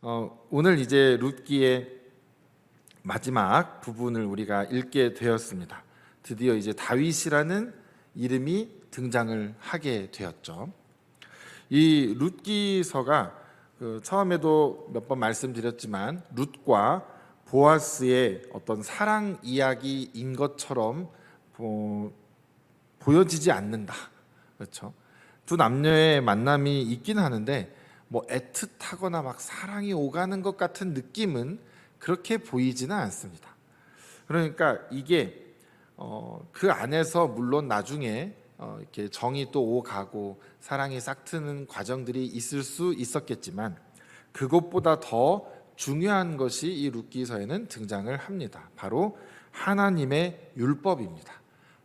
어, 오늘 이제 룻기의 마지막 부분을 우리가 읽게 되었습니다. 드디어 이제 다윗이라는 이름이 등장을 하게 되었죠. 이 룻기서가 그 처음에도 몇 번 말씀드렸지만 룻과 보아스의 어떤 사랑 이야기인 것처럼 보, 보여지지 않는다. 그렇죠? 두 남녀의 만남이 있긴 하는데 뭐 애틋하거나 막 사랑이 오가는 것 같은 느낌은 그렇게 보이지는 않습니다. 그러니까 이게 어, 그 안에서 물론 나중에 어, 이렇게 정이 또 오가고 사랑이 싹트는 과정들이 있을 수 있었겠지만 그것보다 더 중요한 것이 이 룻기서에는 등장을 합니다. 바로 하나님의 율법입니다.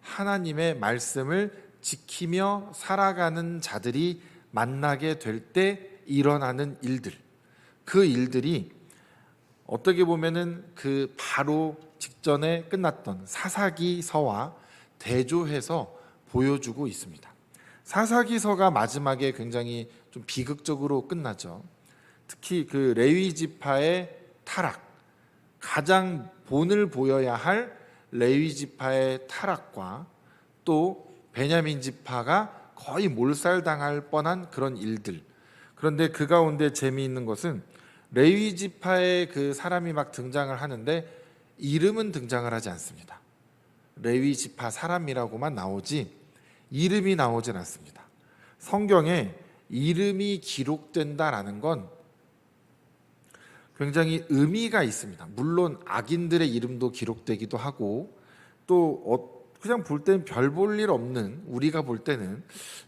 하나님의 말씀을 지키며 살아가는 자들이 만나게 될 때 일어나는 일들. 그 일들이 어떻게 보면은 그 바로 직전에 끝났던 사사기서와 대조해서 보여주고 있습니다. 사사기서가 마지막에 굉장히 좀 비극적으로 끝나죠. 특히 그 레위 지파의 타락, 가장 본을 보여야 할 레위 지파의 타락과 또 베냐민 지파가 거의 몰살당할 뻔한 그런 일들. 그런데 그 가운데 재미있는 것은 레위 지파의 그 사람이 막 등장을 하는데 이름은 등장을 하지 않습니다. 레위 지파 사람이라고만 나오지 이름이 나오진 않습니다. 성경에 이름이 기록된다라는 건 굉장히 의미가 있습니다. 물론 악인들의 이름도 기록되기도 하고 또 어- 그냥 볼 때는 별 볼 일 없는 우리가 볼 때는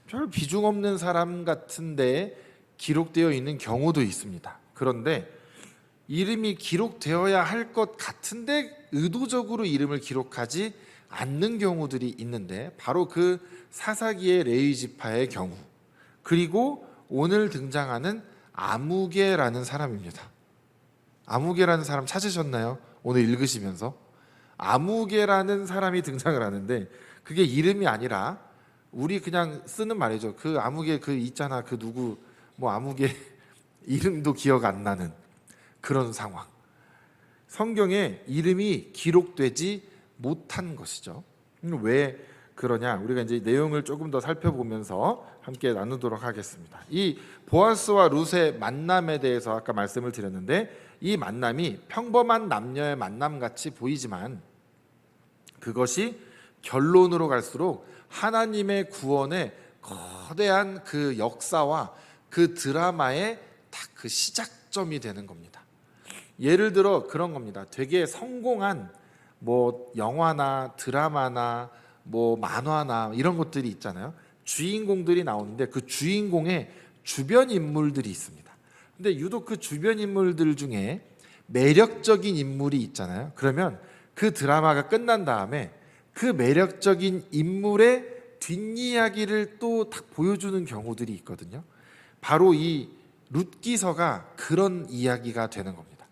별 비중 없는 사람 같은데 기록되어 있는 경우도 있습니다. 그런데 이름이 기록되어야 할 것 같은데 의도적으로 이름을 기록하지 않는 경우들이 있는데 바로 그 사사기의 레위 지파의 경우 그리고 오늘 등장하는 아무개라는 사람입니다. 아무개라는 사람 찾으셨나요? 오늘 읽으시면서 아무개라는 사람이 등장을 하는데 그게 이름이 아니라 우리 그냥 쓰는 말이죠. 그 아무개 그 있잖아 그 누구 뭐 아무개 이름도 기억 안 나는 그런 상황. 성경에 이름이 기록되지 못한 것이죠. 음, 왜 그러냐? 우리가 이제 내용을 조금 더 살펴보면서 함께 나누도록 하겠습니다. 이 보아스와 룻의 만남에 대해서 아까 말씀을 드렸는데 이 만남이 평범한 남녀의 만남 같이 보이지만 그것이 결론으로 갈수록 하나님의 구원의 거대한 그 역사와 그 드라마의 딱 그 시작점이 되는 겁니다. 예를 들어 그런 겁니다. 되게 성공한 뭐 영화나 드라마나 뭐 만화나 이런 것들이 있잖아요. 주인공들이 나오는데 그 주인공의 주변 인물들이 있습니다. 근데 유독 그 주변 인물들 중에 매력적인 인물이 있잖아요. 그러면 그 드라마가 끝난 다음에 그 매력적인 인물의 뒷이야기를 또 딱 보여주는 경우들이 있거든요. 바로 이 룻기서가 그런 이야기가 되는 겁니다.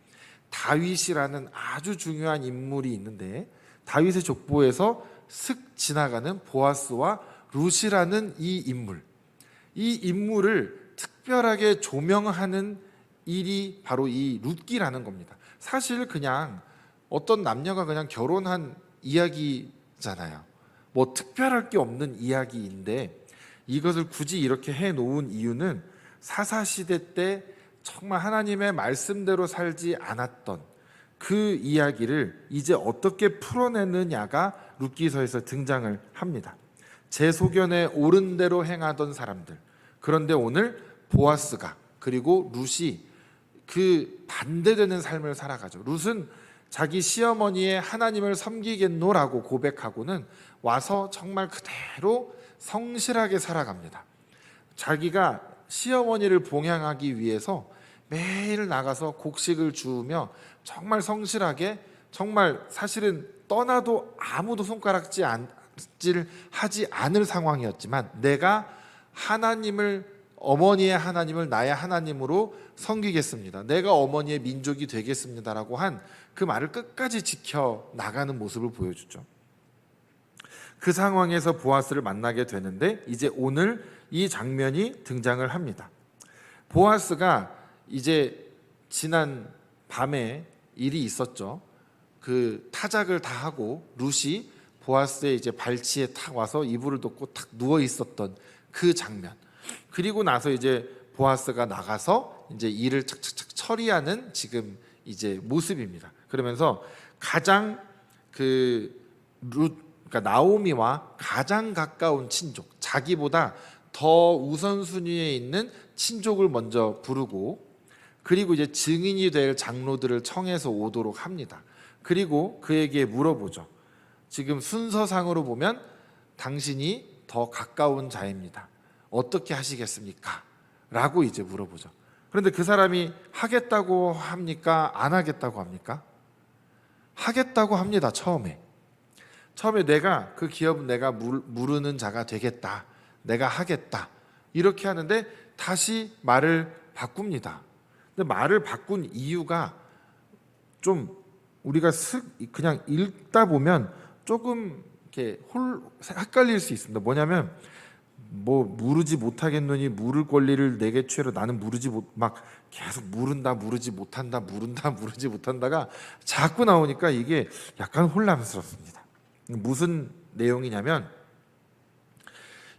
다윗이라는 아주 중요한 인물이 있는데 다윗의 족보에서 슥 지나가는 보아스와 룻이라는 이 인물. 이 인물을 특별하게 조명하는 일이 바로 이 룻기라는 겁니다. 사실 그냥 어떤 남녀가 그냥 결혼한 이야기잖아요. 뭐 특별할 게 없는 이야기인데 이것을 굳이 이렇게 해 놓은 이유는 사사 시대 때 정말 하나님의 말씀대로 살지 않았던 그 이야기를 이제 어떻게 풀어내느냐가 룻기서에서 등장을 합니다. 제 소견에 옳은 대로 행하던 사람들. 그런데 오늘 보아스가 그리고 룻이 그 반대되는 삶을 살아가죠. 룻은 자기 시어머니의 하나님을 섬기겠노라고 고백하고는 와서 정말 그대로 성실하게 살아갑니다. 자기가 시어머니를 봉양하기 위해서 매일 나가서 곡식을 주우며 정말 성실하게 정말 사실은 떠나도 아무도 손가락질 하지 않을 상황이었지만 내가 하나님을 어머니의 하나님을 나의 하나님으로 섬기겠습니다. 내가 어머니의 민족이 되겠습니다라고 한 그 말을 끝까지 지켜 나가는 모습을 보여주죠. 그 상황에서 보아스를 만나게 되는데 이제 오늘 이 장면이 등장을 합니다. 보아스가 이제 지난 밤에 일이 있었죠. 그 타작을 다 하고 룻이 보아스의 이제 발치에 탁 와서 이불을 덮고 탁 누워 있었던 그 장면. 그리고 나서 이제 보아스가 나가서 이제 일을 착착착 처리하는 지금 이제 모습입니다. 그러면서 가장 그 룻, 그러니까 나오미와 가장 가까운 친족, 자기보다 더 우선순위에 있는 친족을 먼저 부르고 그리고 이제 증인이 될 장로들을 청해서 오도록 합니다. 그리고 그에게 물어보죠. 지금 순서상으로 보면 당신이 더 가까운 자입니다. 어떻게 하시겠습니까? 라고 이제 물어보죠. 그런데 그 사람이 하겠다고 합니까? 안 하겠다고 합니까? 하겠다고 합니다. 처음에. 처음에 내가 그 기업은 내가 물, 무르는 자가 되겠다. 내가 하겠다. 이렇게 하는데 다시 말을 바꿉니다. 근데 말을 바꾼 이유가 좀 우리가 슥 그냥 읽다 보면 조금 이렇게 홀 헷갈릴 수 있습니다. 뭐냐면 뭐 무르지 못하겠노니 물을 권리를 내게 취해로 나는 무르지 못 막 계속 무른다 무르지 못한다 무른다 무르지 못한다가 자꾸 나오니까 이게 약간 혼란스럽습니다. 무슨 내용이냐면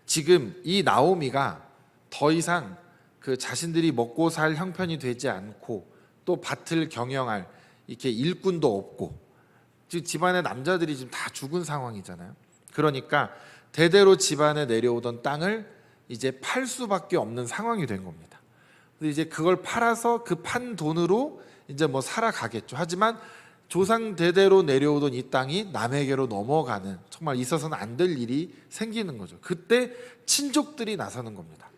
지금 이 나오미가 더 이상 그 자신들이 먹고 살 형편이 되지 않고 또 밭을 경영할 이렇게 일꾼도 없고 지금 집안의 남자들이 지금 다 죽은 상황이잖아요. 그러니까 대대로 집안에 내려오던 땅을 이제 팔 수밖에 없는 상황이 된 겁니다. 근데 이제 그걸 팔아서 그 판 돈으로 이제 뭐 살아가겠죠. 하지만 조상 대대로 내려오던 이 땅이 남에게로 넘어가는 정말 있어서는 안 될 일이 생기는 거죠. 그때 친족들이 나서는 겁니다.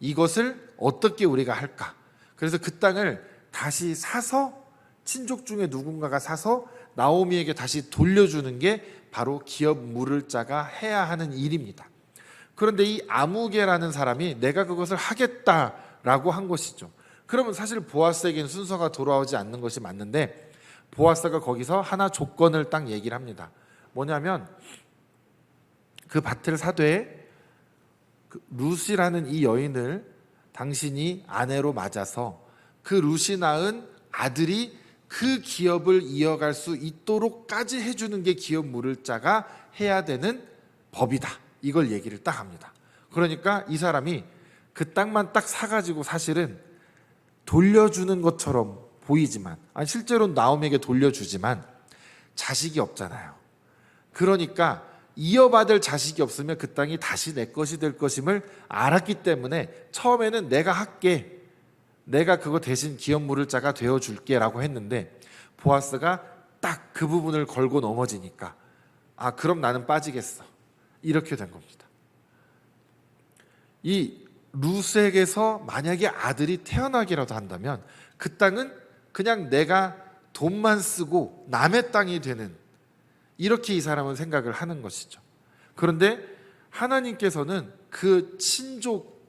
이것을 어떻게 우리가 할까? 그래서 그 땅을 다시 사서 친족 중에 누군가가 사서 나오미에게 다시 돌려주는 게 바로 기업 물을 자가 해야 하는 일입니다. 그런데 이 아무개라는 사람이 내가 그것을 하겠다라고 한 것이죠. 그러면 사실 보아스에게는 순서가 돌아오지 않는 것이 맞는데 보아스가 거기서 하나 조건을 딱 얘기를 합니다. 뭐냐면 그 밭을 사되 그 룻이라는 이 여인을 당신이 아내로 맞아서 그 룻이 낳은 아들이 그 기업을 이어갈 수 있도록까지 해주는 게 기업 물을 자가 해야 되는 법이다. 이걸 얘기를 딱 합니다. 그러니까 이 사람이 그 땅만 딱 사가지고 사실은 돌려주는 것처럼 보이지만 아니 실제로 나옴에게 돌려주지만 자식이 없잖아요. 그러니까 이어받을 자식이 없으면 그 땅이 다시 내 것이 될 것임을 알았기 때문에 처음에는 내가 할게 내가 그거 대신 기업 물을 자가 되어 줄게라고 했는데 보아스가 딱 그 부분을 걸고 넘어지니까 아 그럼 나는 빠지겠어 이렇게 된 겁니다. 이 루스에게서 만약에 아들이 태어나기라도 한다면 그 땅은 그냥 내가 돈만 쓰고 남의 땅이 되는 이렇게 이 사람은 생각을 하는 것이죠. 그런데 하나님께서는 그 친족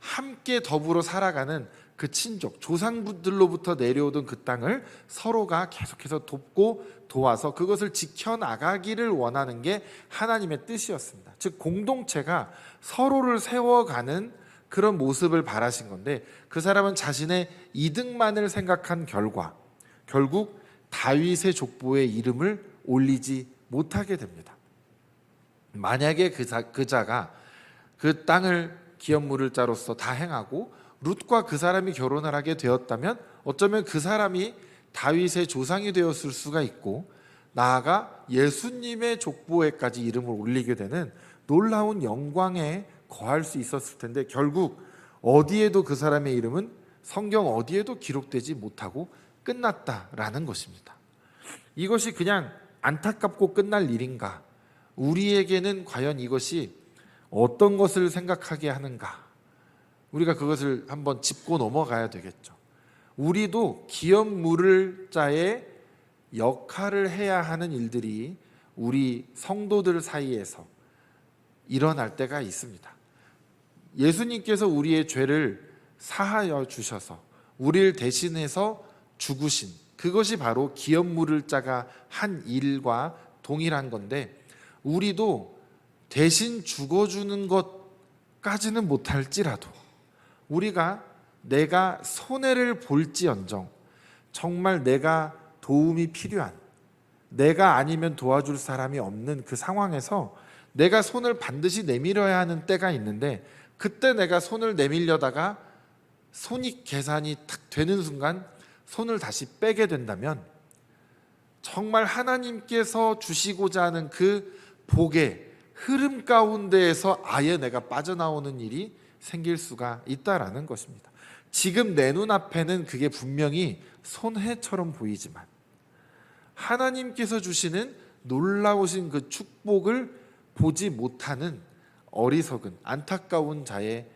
함께 더불어 살아가는 그 친족 조상들로부터 내려오던 그 땅을 서로가 계속해서 돕고 도와서 그것을 지켜나가기를 원하는 게 하나님의 뜻이었습니다. 즉 공동체가 서로를 세워가는 그런 모습을 바라신 건데 그 사람은 자신의 이득만을 생각한 결과 결국 다윗의 족보의 이름을 올리지 못하게 됩니다. 만약에 그, 자, 그 자가 그 땅을 기업 물을 자로서 다 행하고 룻과 그 사람이 결혼을 하게 되었다면 어쩌면 그 사람이 다윗의 조상이 되었을 수가 있고 나아가 예수님의 족보에까지 이름을 올리게 되는 놀라운 영광에 거할 수 있었을 텐데 결국 어디에도 그 사람의 이름은 성경 어디에도 기록되지 못하고 끝났다라는 것입니다. 이것이 그냥 안타깝고 끝날 일인가? 우리에게는 과연 이것이 어떤 것을 생각하게 하는가? 우리가 그것을 한번 짚고 넘어가야 되겠죠. 우리도 기업 물을 자의 역할을 해야 하는 일들이 우리 성도들 사이에서 일어날 때가 있습니다. 예수님께서 우리의 죄를 사하여 주셔서 우리를 대신해서 죽으신 그것이 바로 기업 물을 자가 한 일과 동일한 건데 우리도 대신 죽어주는 것까지는 못할지라도 우리가 내가 손해를 볼지언정 정말 내가 도움이 필요한 내가 아니면 도와줄 사람이 없는 그 상황에서 내가 손을 반드시 내밀어야 하는 때가 있는데 그때 내가 손을 내밀려다가 손익 계산이 탁 되는 순간 손을 다시 빼게 된다면 정말 하나님께서 주시고자 하는 그 복의 흐름 가운데에서 아예 내가 빠져나오는 일이 생길 수가 있다라는 것입니다. 지금 내 눈앞에는 그게 분명히 손해처럼 보이지만 하나님께서 주시는 놀라우신 그 축복을 보지 못하는 어리석은 안타까운 자의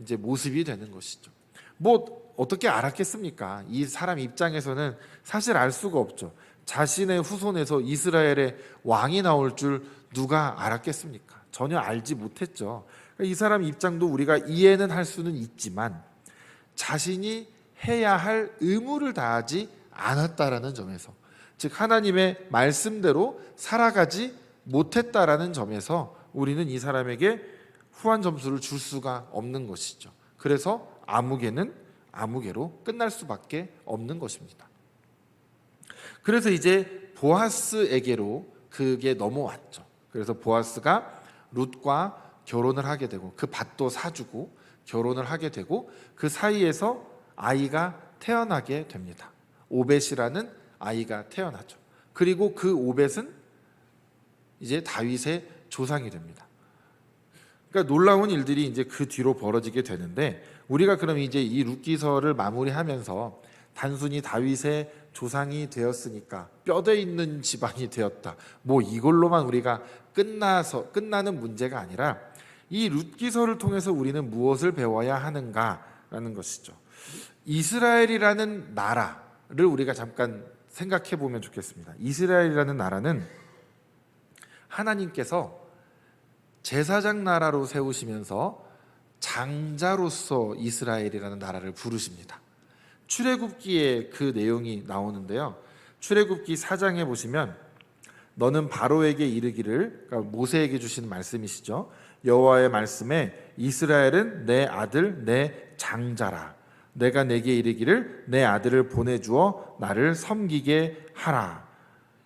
이제 모습이 되는 것이죠. 뭐 어떻게 알았겠습니까? 이 사람 입장에서는 사실 알 수가 없죠. 자신의 후손에서 이스라엘의 왕이 나올 줄 누가 알았겠습니까? 전혀 알지 못했죠. 이 사람 입장도 우리가 이해는 할 수는 있지만 자신이 해야 할 의무를 다하지 않았다라는 점에서 즉 하나님의 말씀대로 살아가지 못했다라는 점에서 우리는 이 사람에게 후한 점수를 줄 수가 없는 것이죠. 그래서 아무개는 아무개로 끝날 수밖에 없는 것입니다. 그래서 이제 보아스에게로 그게 넘어왔죠. 그래서 보아스가 룻과 결혼을 하게 되고 그 밭도 사주고 결혼을 하게 되고 그 사이에서 아이가 태어나게 됩니다. 오벳이라는 아이가 태어나죠. 그리고 그 오벳은 이제 다윗의 조상이 됩니다. 그러니까 놀라운 일들이 이제 그 뒤로 벌어지게 되는데 우리가 그럼 이제 이 룻기서를 마무리하면서 단순히 다윗의 조상이 되었으니까 뼈대 있는 집안이 되었다. 뭐 이걸로만 우리가 끝나서 끝나는 문제가 아니라 이 룻기서를 통해서 우리는 무엇을 배워야 하는가라는 것이죠. 이스라엘이라는 나라를 우리가 잠깐 생각해 보면 좋겠습니다. 이스라엘이라는 나라는 하나님께서 제사장 나라로 세우시면서 장자로서 이스라엘이라는 나라를 부르십니다. 출애굽기에 그 내용이 나오는데요. 출애굽기 4장에 보시면 너는 바로에게 이르기를 그러니까 모세에게 주신 말씀이시죠. 여호와의 말씀에 이스라엘은 내 아들 내 장자라. 내가 내게 이르기를 내 아들을 보내 주어 나를 섬기게 하라.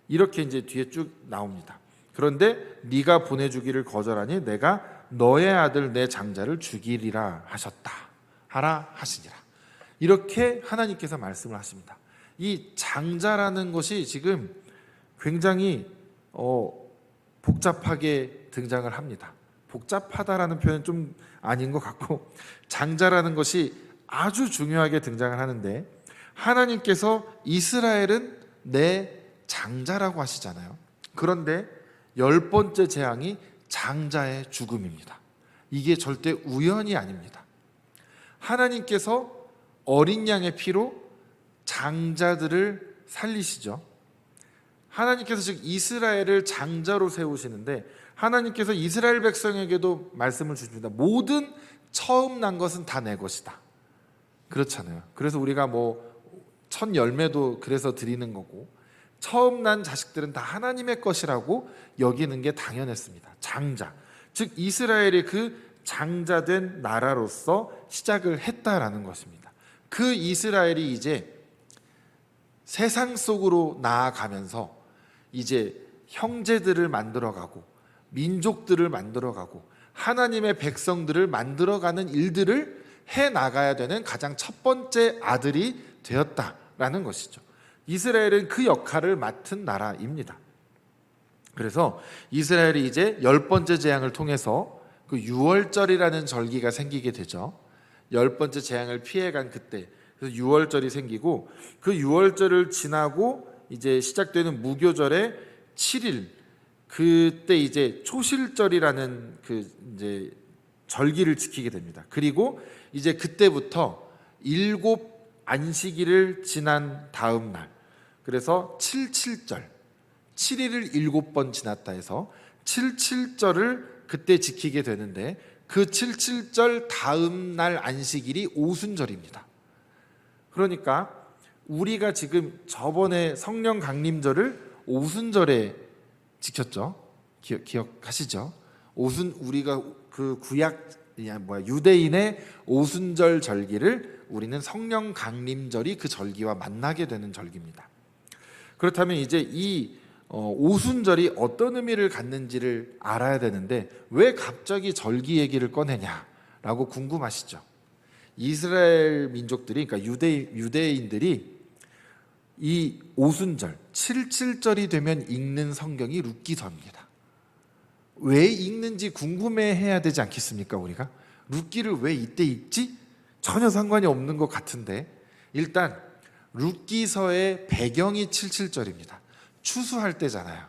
이렇게 이제 뒤에 쭉 나옵니다. 그런데 네가 보내 주기를 거절하니 내가 너의 아들 내 장자를 죽이리라 하셨다. 하라 하시니라. 이렇게 하나님께서 말씀을 하십니다. 이 장자라는 것이 지금 굉장히 어, 복잡하게 등장을 합니다. 복잡하다라는 표현 좀 아닌 것 같고 장자라는 것이 아주 중요하게 등장을 하는데 하나님께서 이스라엘은 내 장자라고 하시잖아요. 그런데 열 번째 재앙이 장자의 죽음입니다. 이게 절대 우연이 아닙니다. 하나님께서 어린 양의 피로 장자들을 살리시죠. 하나님께서 즉 이스라엘을 장자로 세우시는데 하나님께서 이스라엘 백성에게도 말씀을 주십니다. 모든 처음 난 것은 다 내 것이다. 그렇잖아요. 그래서 우리가 뭐 첫 열매도 그래서 드리는 거고 처음 난 자식들은 다 하나님의 것이라고 여기는 게 당연했습니다. 장자. 즉 이스라엘이 그 장자된 나라로서 시작을 했다라는 것입니다. 그 이스라엘이 이제 세상 속으로 나아가면서 이제 형제들을 만들어가고 민족들을 만들어가고 하나님의 백성들을 만들어가는 일들을 해 나가야 되는 가장 첫 번째 아들이 되었다라는 것이죠. 이스라엘은 그 역할을 맡은 나라입니다. 그래서 이스라엘이 이제 열 번째 재앙을 통해서 그 유월절이라는 절기가 생기게 되죠. 열 번째 재앙을 피해간 그때 그래서 유월절이 생기고 그 유월절을 지나고 이제 시작되는 무교절의 7일 그때 이제 초실절이라는 그 이제 절기를 지키게 됩니다. 그리고 이제 그때부터 일곱 안식일을 지난 다음 날 그래서 77절 7일을 일곱 번 지났다 해서 77절을 그때 지키게 되는데 그 77절 다음 날 안식일이 오순절입니다. 그러니까 우리가 지금 저번에 성령 강림절을 오순절에 지켰죠. 기억, 기억하시죠? 오순 우리가 그 구약 야, 뭐야 유대인의 오순절 절기를 우리는 성령 강림절이 그 절기와 만나게 되는 절기입니다. 그렇다면 이제 이 어, 오순절이 어떤 의미를 갖는지를 알아야 되는데 왜 갑자기 절기 얘기를 꺼내냐라고 궁금하시죠? 이스라엘 민족들이 그러니까 유대 유대인들이 이 오순절 77절이 되면 읽는 성경이 룻기서입니다. 왜 읽는지 궁금해해야 되지 않겠습니까 우리가? 룻기를 왜 이때 읽지? 전혀 상관이 없는 것 같은데 일단 룻기서의 배경이 77절입니다. 추수할 때잖아요.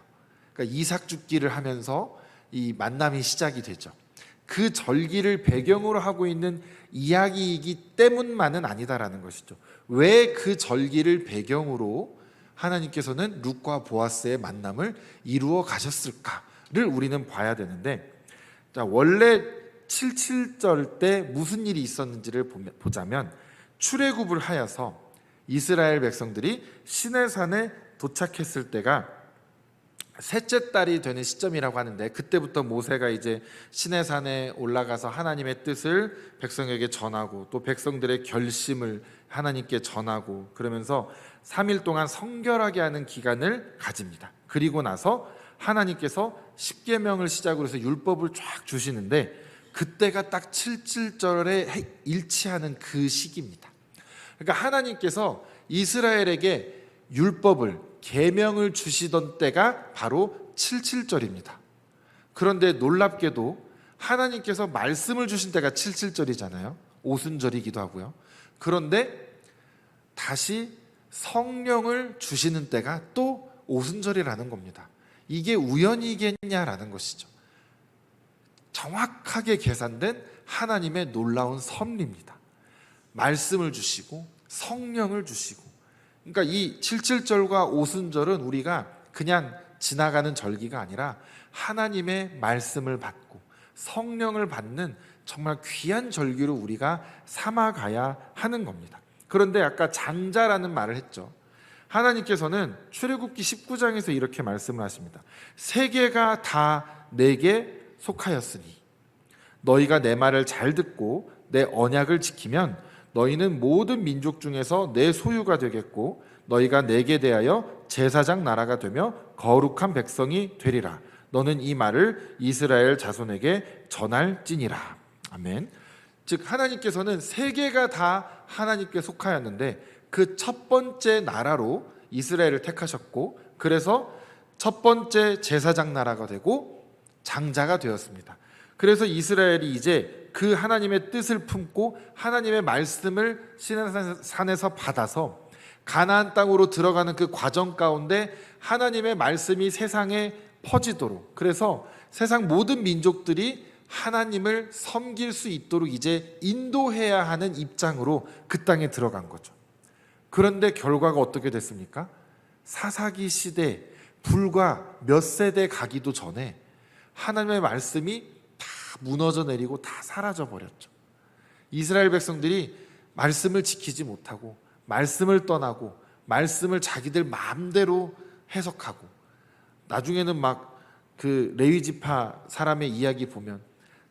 그러니까 이삭 죽기를 하면서 이 만남이 시작이 되죠. 그 절기를 배경으로 하고 있는 이야기이기 때문만은 아니다라는 것이죠. 왜 그 절기를 배경으로 하나님께서는 룻과 보아스의 만남을 이루어 가셨을까를 우리는 봐야 되는데 자, 원래 77절 때 무슨 일이 있었는지를 보자면 출애굽을 하여서 이스라엘 백성들이 시내산에 도착했을 때가 셋째 달이 되는 시점이라고 하는데 그때부터 모세가 이제 시내산에 올라가서 하나님의 뜻을 백성에게 전하고 또 백성들의 결심을 하나님께 전하고 그러면서 3일 동안 성결하게 하는 기간을 가집니다. 그리고 나서 하나님께서 십계명을 시작으로 해서 율법을 쫙 주시는데 그때가 딱 77절에 일치하는 그 시기입니다. 그러니까 하나님께서 이스라엘에게 율법을 계명을 주시던 때가 바로 77절입니다. 그런데 놀랍게도 하나님께서 말씀을 주신 때가 77절이잖아요. 오순절이기도 하고요. 그런데 다시 성령을 주시는 때가 또 오순절이라는 겁니다. 이게 우연이겠냐라는 것이죠. 정확하게 계산된 하나님의 놀라운 섭리입니다. 말씀을 주시고 성령을 주시고 그러니까 이 77절과 오순절은 우리가 그냥 지나가는 절기가 아니라 하나님의 말씀을 받고 성령을 받는 정말 귀한 절기로 우리가 삼아가야 하는 겁니다. 그런데 아까 장자라는 말을 했죠. 하나님께서는 출애굽기 19장에서 이렇게 말씀을 하십니다. 세계가 다 내게 속하였으니 너희가 내 말을 잘 듣고 내 언약을 지키면 너희는 모든 민족 중에서 내 소유가 되겠고 너희가 내게 대하여 제사장 나라가 되며 거룩한 백성이 되리라. 너는 이 말을 이스라엘 자손에게 전할지니라. 아멘. 즉 하나님께서는 세계가 다 하나님께 속하였는데 그 첫 번째 나라로 이스라엘을 택하셨고 그래서 첫 번째 제사장 나라가 되고 장자가 되었습니다. 그래서 이스라엘이 이제 그 하나님의 뜻을 품고 하나님의 말씀을 시내산에서 받아서 가나안 땅으로 들어가는 그 과정 가운데 하나님의 말씀이 세상에 퍼지도록 그래서 세상 모든 민족들이 하나님을 섬길 수 있도록 이제 인도해야 하는 입장으로 그 땅에 들어간 거죠. 그런데 결과가 어떻게 됐습니까? 사사기 시대 불과 몇 세대 가기도 전에 하나님의 말씀이 다 무너져 내리고 다 사라져 버렸죠. 이스라엘 백성들이 말씀을 지키지 못하고 말씀을 떠나고 말씀을 자기들 마음대로 해석하고 나중에는 막 그 레위 지파 사람의 이야기 보면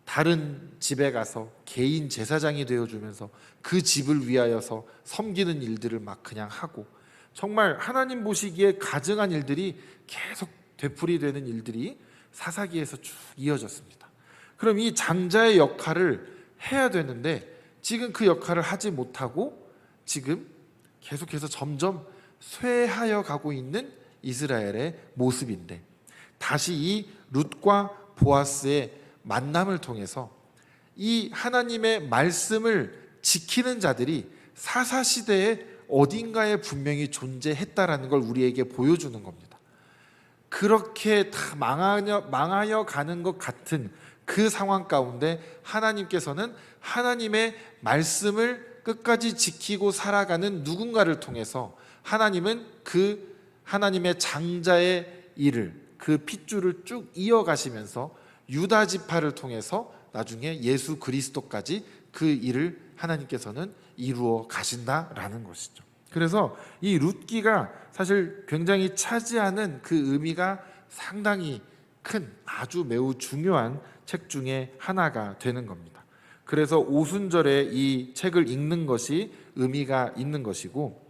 다른 집에 가서 개인 제사장이 되어 주면서 그 집을 위하여서 섬기는 일들을 막 그냥 하고 정말 하나님 보시기에 가증한 일들이 계속 되풀이되는 일들이 사사기에서 쭉 이어졌습니다. 그럼 이 장자의 역할을 해야 되는데 지금 그 역할을 하지 못하고 지금 계속해서 점점 쇠하여 가고 있는 이스라엘의 모습인데 다시 이 룻과 보아스의 만남을 통해서 이 하나님의 말씀을 지키는 자들이 사사 시대에 어딘가에 분명히 존재했다라는 걸 우리에게 보여주는 겁니다. 그렇게 다 망하여, 망하여 가는 것 같은 그 상황 가운데 하나님께서는 하나님의 말씀을 끝까지 지키고 살아가는 누군가를 통해서 하나님은 그 하나님의 장자의 일을 그 핏줄을 쭉 이어가시면서 유다 지파를 통해서 나중에 예수 그리스도까지 그 일을 하나님께서는 이루어 가신다라는 것이죠. 그래서 이 룻기가 사실 굉장히 차지하는 그 의미가 상당히 큰 아주 매우 중요한 책 중에 하나가 되는 겁니다. 그래서 오순절에 이 책을 읽는 것이 의미가 있는 것이고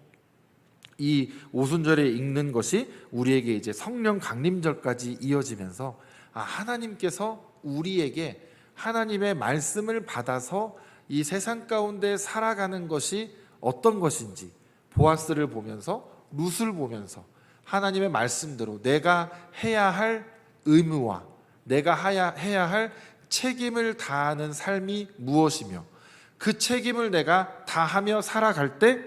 이 오순절에 읽는 것이 우리에게 이제 성령 강림절까지 이어지면서 아, 하나님께서 우리에게 하나님의 말씀을 받아서 이 세상 가운데 살아가는 것이 어떤 것인지 보아스를 보면서 룻을 보면서 하나님의 말씀대로 내가 해야 할 의무와 내가 해야, 할 책임을 다하는 삶이 무엇이며 그 책임을 내가 다하며 살아갈 때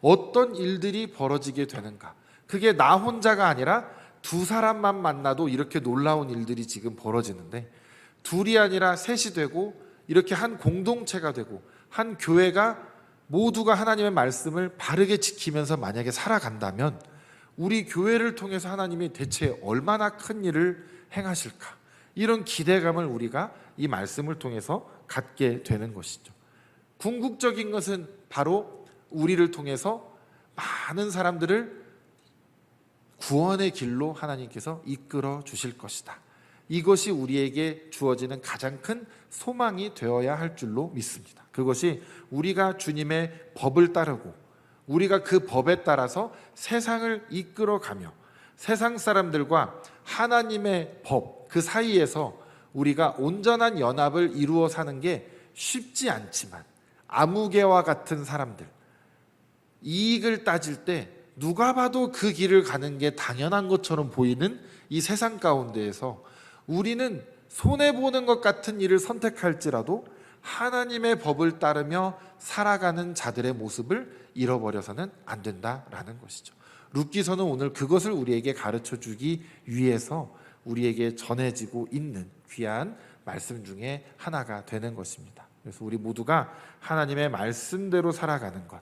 어떤 일들이 벌어지게 되는가. 그게 나 혼자가 아니라 두 사람만 만나도 이렇게 놀라운 일들이 지금 벌어지는데 둘이 아니라 셋이 되고 이렇게 한 공동체가 되고 한 교회가 모두가 하나님의 말씀을 바르게 지키면서 만약에 살아간다면 우리 교회를 통해서 하나님이 대체 얼마나 큰 일을 행하실까 이런 기대감을 우리가 이 말씀을 통해서 갖게 되는 것이죠. 궁극적인 것은 바로 우리를 통해서 많은 사람들을 구원의 길로 하나님께서 이끌어 주실 것이다. 이것이 우리에게 주어지는 가장 큰 소망이 되어야 할 줄로 믿습니다. 그것이 우리가 주님의 법을 따르고 우리가 그 법에 따라서 세상을 이끌어 가며 세상 사람들과 하나님의 법 그 사이에서 우리가 온전한 연합을 이루어 사는 게 쉽지 않지만 아무개와 같은 사람들 이익을 따질 때 누가 봐도 그 길을 가는 게 당연한 것처럼 보이는 이 세상 가운데에서 우리는 손해 보는 것 같은 일을 선택할지라도 하나님의 법을 따르며 살아가는 자들의 모습을 잃어버려서는 안 된다라는 것이죠. 룻기서는 오늘 그것을 우리에게 가르쳐 주기 위해서 우리에게 전해지고 있는 귀한 말씀 중에 하나가 되는 것입니다. 그래서 우리 모두가 하나님의 말씀대로 살아가는 것,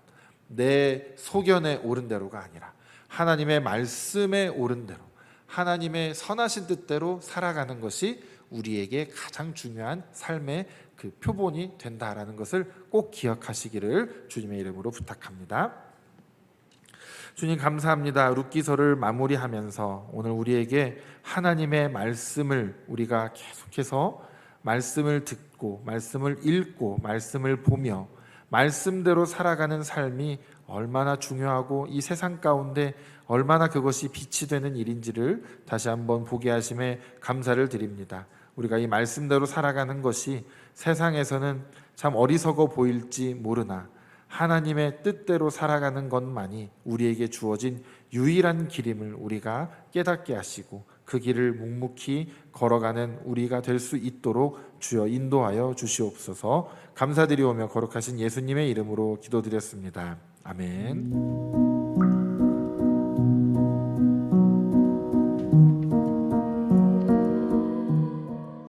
내 소견에 옳은 대로가 아니라 하나님의 말씀에 옳은 대로 하나님의 선하신 뜻대로 살아가는 것이 우리에게 가장 중요한 삶의 그 표본이 된다라는 것을 꼭 기억하시기를 주님의 이름으로 부탁합니다. 주님 감사합니다. 룻기서를 마무리하면서 오늘 우리에게 하나님의 말씀을 우리가 계속해서 말씀을 듣고 말씀을 읽고 말씀을 보며 말씀대로 살아가는 삶이 얼마나 중요하고 이 세상 가운데 얼마나 그것이 빛이 되는 일인지를 다시 한번 보게 하심에 감사를 드립니다. 우리가 이 말씀대로 살아가는 것이 세상에서는 참 어리석어 보일지 모르나 하나님의 뜻대로 살아가는 것만이 우리에게 주어진 유일한 길임을 우리가 깨닫게 하시고 그 길을 묵묵히 걸어가는 우리가 될 수 있도록 주여 인도하여 주시옵소서 감사드리오며 거룩하신 예수님의 이름으로 기도드렸습니다. 아멘.